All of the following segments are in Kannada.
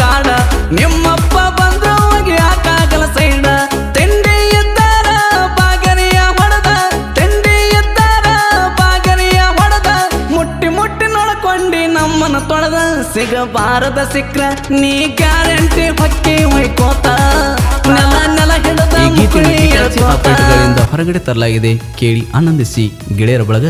ಗಾಡ ನಿಮ್ಮಪ್ಪ ಬಂದ್ರು ಹೋಗಿ ಹಾಕಾಗಲ ಸೈಡ ತಿಂಡಿ ಇದ್ದಾರ ಬಾಗರಿಯ ಹೊಡೆದ. ತಿಂಡಿ ಇದ್ದಾರ ಬಾಗರಿಯ ಹೊಡೆದ. ಮುಟ್ಟಿ ಮುಟ್ಟಿ ನೋಡ್ಕೊಂಡಿ ನಮ್ಮನ ತೊಳೆದ. ಸಿಗಬಾರದ ಸಿಕ್ರ ನೀ ಗ್ಯಾರಂಟಿ ಹೊಕ್ಕಿ ಹೊಯ್ಕೋತ. ನೆಲ ನೆಲ ಹಿಡದ ಹೊರಗಡೆ ತರಲಾಗಿದೆ. ಕೇಳಿ ಆನಂದಿಸಿ ಗೆಳೆಯರ ಬಳಗ.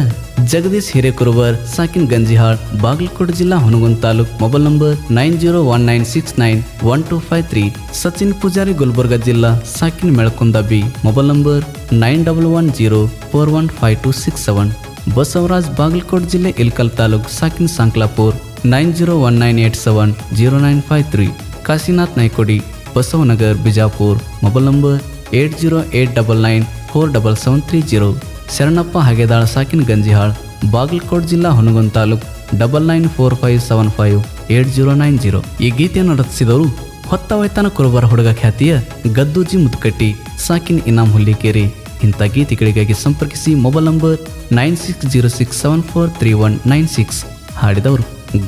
ಜಗದೀಶ್ ಹಿರೇಕುರುವರ್, ಸಾಕಿನ್ ಗಂಜಿಹಾಳ್, ಬಾಗಲಕೋಟೆ ಜಿಲ್ಲಾ Hungund taluk mobile number nine zero one nine six nine one two five three, Sachin Pujari Gulbarga ಜಿಲ್ಲಾ ಸಾಕಿನ್ Melakunda B, mobile number nine double one zero four one five two six seven, Basavaraj Bagalkote ಜಿಲ್ಲೆ Ilkal taluk ಸಾಕಿನ್ Sanklapur, nine zero one nine eight seven, zero nine five three, Kashinath Naikodi, Basavanagar Bijapur, mobile number eight zero eight double nine four double seven three zero. Sharanappa Hagedal ಸಾಕಿನ್ Ganjihal, Bagalkot ಜಿಲ್ಲಾ Hungund taluk double nine four five seven five eight zero nine zero. ಈ ಗೀತೆಯನ್ನು ರಚಿಸಿದವರು ಹೊತ್ತ ವೈತನ ಕುರುಬರ ಹುಡುಗ ಖ್ಯಾತಿಯ ಗದ್ದೂಜಿ ಮುತ್ಕಟ್ಟಿ ಸಾಕಿನ್ ಇನಾಮ್ ಹುಲ್ಲಿಕೇರಿ. ಇಂಥ ಗೀತೆಗಳಿಗಾಗಿ ಸಂಪರ್ಕಿಸಿ mobile number nine six zero six seven four three one nine six. ಹಾಡಿದವರು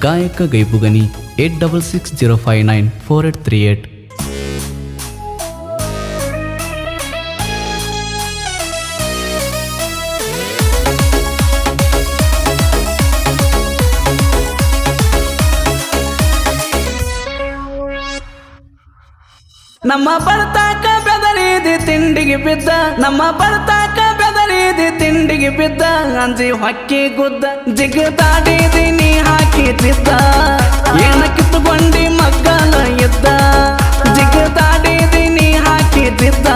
ಗಾಯಕ Gaibugani eight double six zero five nine four eight three eight. ನಮ್ಮ ಬರ್ತಾಕ ಬೆದರಿದಿ ತಿಂಡಿಗೆ ಬಿದ್ದ, ನಮ್ಮ ಬರ್ತಾಕ ಬೆದರಿದಿ ತಿಂಡಿಗೆ ಬಿದ್ದ, ಅಂಜಿ ಹೊಕ್ಕಿ ಗುದ್ದ ಜಿಗದಾಡಿದಿ ನೀ ಹಾಕಿ ತಿದ್ದ. ಏನ ಕಿತ್ತುಕೊಂಡಿ ಮಗ್ಗಲ ಇದ್ದ ಜಿಗದಾಡಿದಿ ನೀ ಹಾಕಿ ತಿದ್ದ.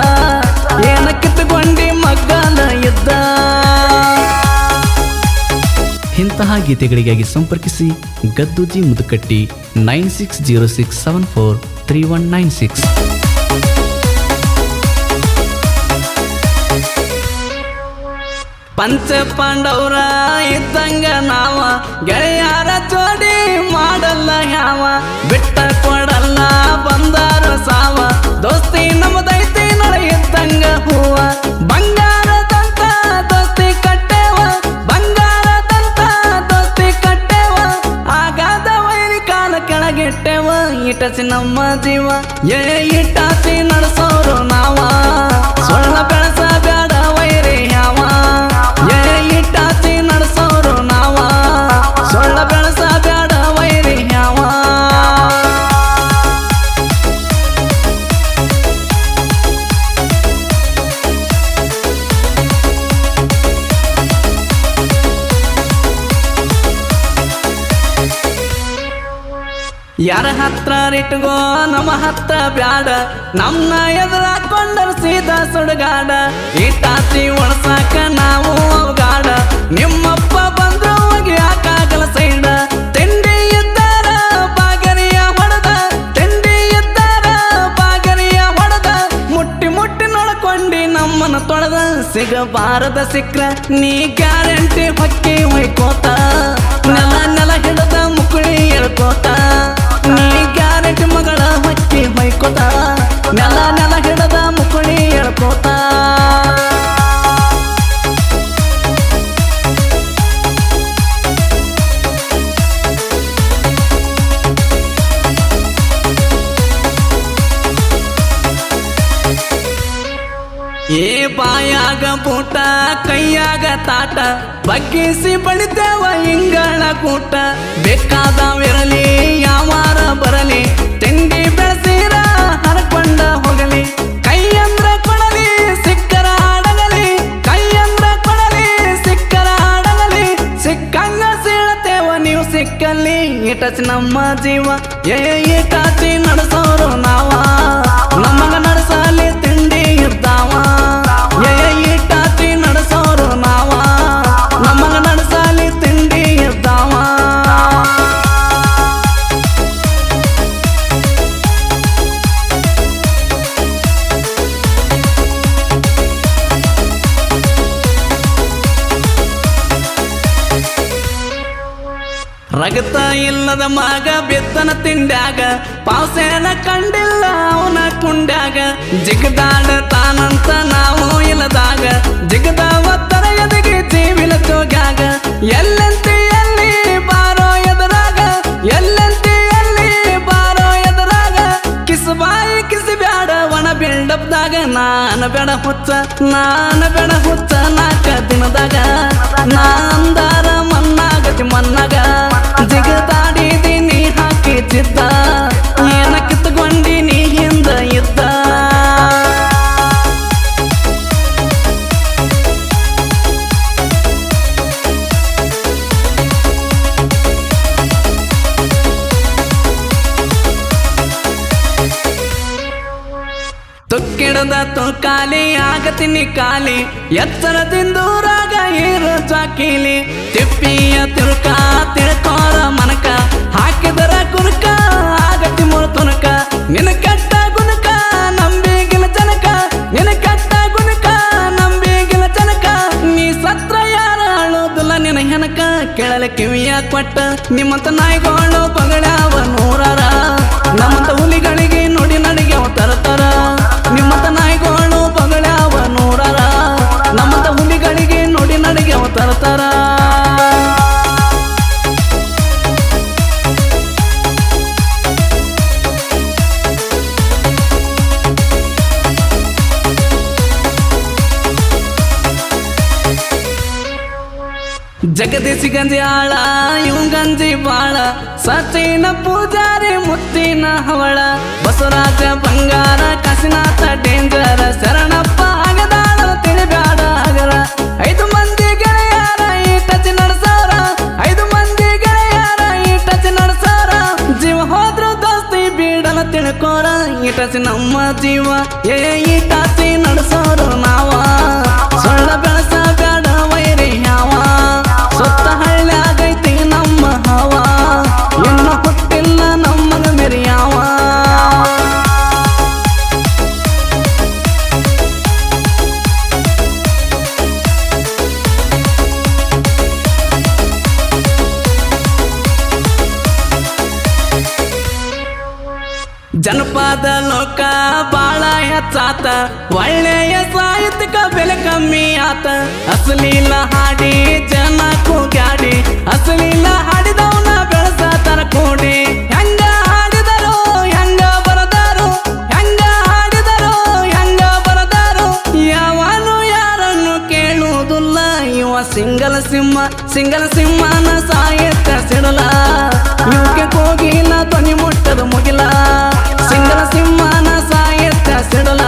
ಏನ ಕಿತ್ತುಕೊಂಡಿ ಮಗ್ಗಲ ಇದ್ದ ಇಂತಹ ಗೀತೆಗಳಿಗಾಗಿ ಸಂಪರ್ಕಿಸಿ Gadduji Mudukatti nine six zero six seven four three one nine six. ಪಂಚ ಪಾಂಡವರ ಇದ್ದಂಗ ನಾವ ಗೆಳೆಯರ ಜೋಡಿ ಮಾಡಲ್ಲ ಯಾವ? ಬಿಟ್ಟ ಕೊಡಲ್ಲ ಬಂದಾರ ಸಾವ. ದೋಸ್ತಿ ನಮ್ಮದೈತಿ ನಡ ಇದ್ದಂಗ ಹೂವ. ಯಾರ ಹತ್ರ ಇಟ್ಕೋ ನಮ್ಮ ಹತ್ರ ಬ್ಯಾಡ. ನಮ್ನ ಎದುರಾಕೊಂಡರ್ ಸೀದಾ ಸುಡುಗಾಡ. ತಾತಿ ಒಣಸಾಕ ನಾವು ಅವಗಾಡ. ನಿಮ್ಮಪ್ಪ ಬಂದ್ರು ಹೋಗಿ ಹಾಕಾಗಲ ಸೈಡ ತಿಂಡಿ ಇದ್ದಾರ ಬಾಗರಿಯ ಹೊಡೆದ. ತಿಂಡಿ ಇದ್ದಾರ ಬಾಗರಿಯ ಹೊಡೆದ. ಮುಟ್ಟಿ ಮುಟ್ಟಿ ನೋಡ್ಕೊಂಡಿ ನಮ್ಮನ್ನ ತೊಳೆದ. ಸಿಗಬಾರದ ಸಿಕ್ರ, ನೀ ಗ್ಯಾರಂಟಿ ಹೊಕ್ಕಿ ಹೊಯ್ಕೋತ. ನೆಲ ನೆಲ ಹಿಡದ ಮುಕುಳಿ ಎಳ್ಕೋತ. ತಾಟ ಬಗ್ಗಿಸಿ ಬಡಿತೇವ ಇಂಗಳ ಕೂಟ. ಬೇಕಾದವಿರಲಿ, ಯಾವಾರ ಬರಲಿ, ತಿಂಡಿ ಬೆಳೆಸಿರ, ಹರಕೊಂಡ ಹೋಗಲಿ. ಕೈಯಂದ್ರ ಕೊಡಲಿ, ಸಿಕ್ಕರ ಆಡಗಲಿ ಕೈಯಂದ್ರ ಕೊಡಲಿ, ಸಿಕ್ಕರ ಆಡಗಲಿ ಸಿಕ್ಕಂಗ ಸೀಳತೇವ, ನೀವು ಸಿಕ್ಕಲ್ಲಿ. ಇಟಚ್ ನಮ್ಮ ಜೀವ, ಏ, ಇಟಾಚಿ ನಡೆಸೋರು ನಾವ. ನಮಗ ನಡೆಸಲಿ, ತಿಂಡಿ ಇರ್ತಾವ ರಗತ ಇಲ್ಲದ ಮಗ ಬೆತ್ತನ ತಿಂಡ್ಯಾಗ, ಪಾವಸೇನ ಕಂಡಿಲ್ಲ ಅವನ ಕುಂಡ್ಯಾಗ. ಜಿಗದಾಡ ತಾನಂತ ನಾವು ಇಲ್ಲದಾಗ ಜಿಗದ ಒತ್ತರ ಎದಗಿ ಜೀವಿಲ ಜೋಗ್ಯಾಗ ಎಲ್ಲಂತಿ ನಾನ ಬೆಡ ಹುಚ್ಚ ನಾನ ಬೇಡ ಹುಚ್ಚ ನಾಲ್ಕ ದಿನದಾಗ ನಾ ಅಂದಾರ ಮನ್ನಾಗತಿ ಮನ್ನಾಗ ಜಿಗದಾಡಿದೀನಿ ತುಕ್ಕಿಡದ ಕಾಲಿ ಆಗತೀನಿ ಕಾಲಿ ಎತ್ತರದಿಂದೂರಾಗ ಏರು ಚಾಕಿಲಿ. ತಿಪ್ಪಿಯ ತಿರುಕ ತಿಳ್ಕೋರ ಮನಕ. ಹಾಕಿದರ ಕುರುಕ, ಆಗತಿ ಮೂರು ತುನಕ. ನಿನ ಕಟ್ಟ ಗುನಕ ನಂಬಿಗಿನ ಜನಕ. ನಿನ ಕಟ್ಟ ಗುಣಕ, ನಂಬಿಗಿನ ಜನಕ. ನೀ ಸತ್ರ ಯಾರ ಅಳೋದಿಲ್ಲ ನಿನ ಹೆನಕ. ಕೆಳಲೆ ಕಿವಿಯ ಕೊಟ್ಟ ನಿಮ್ಮಂತ ನಾಯಿಗಳು ಜಗದೀಶಿ ಗಂಜಿ ಆಳ, ಇವ್ ಗಂಜಿ ಬಾಳ. ಸಚಿನ ಪೂಜಾರಿ, ಮುತ್ತಿನ ಹವಳ. ಬಸವರಾಜ ಬಂಗಾರ ಕಸಿನಾಥ ಡೇಂಜರ. ಶರಣಪ್ಪ ಆಗದಾಳ, ತಿಳಿಬ್ಯಾಡ ಹಗರ ಐದು ಮಂದಿ ಗೆಳೆಯಾರ, ಈ ಟಚ್ ನಡ್ಸಾರ. ಐದು ಮಂದಿ ಗೆಳೆಯಾರ, ಈ ಟಚ್ ನಡ್ಸಾರ. ಜೀವ ಹೋದ್ರು ದೋಸ್ತಿ, ಬೀಡಲ ತಿಳ್ಕೋರ ಈ ಟಚ್ ನಮ್ಮ ಜೀವ. ಏ, ಈ ಟಚ್ ನಡ್ಸೋರು ನಾವ. ಸೊಳ್ಳ ಬೆಳಸ ಜನಪದ ಲೋಕ ಬಾಳ ಹೆಚ್ಚಾತ. ಒಳ್ಳೆಯ ಸಾಹಿತ್ಯಕ ಬೆಲೆ ಕಮ್ಮಿ ಆತ. ಅಸಲೀಲ ಹಾಡಿ ಜನ ಕೂಗ್ಯಾಡಿ ಅಸಲೀಲ ಹಾಡಿದವನ ಬೆಳೆಸತಾರ ಕೂಡಿ ಸಿಂಹ ಸಿಂಗಲ್ ಸಿಂಹನ ಸಾಯತ್ತ ಸಿಡಲ ಯುಕೆ ಕೋಗಿಲ ತನಿ ಮುಟ್ಟದ ಮುಗಿಲ. ಸಿಂಗಲ್ ಸಿಂಹನ ಸಾಯತ್ತ ಸಿಡಲ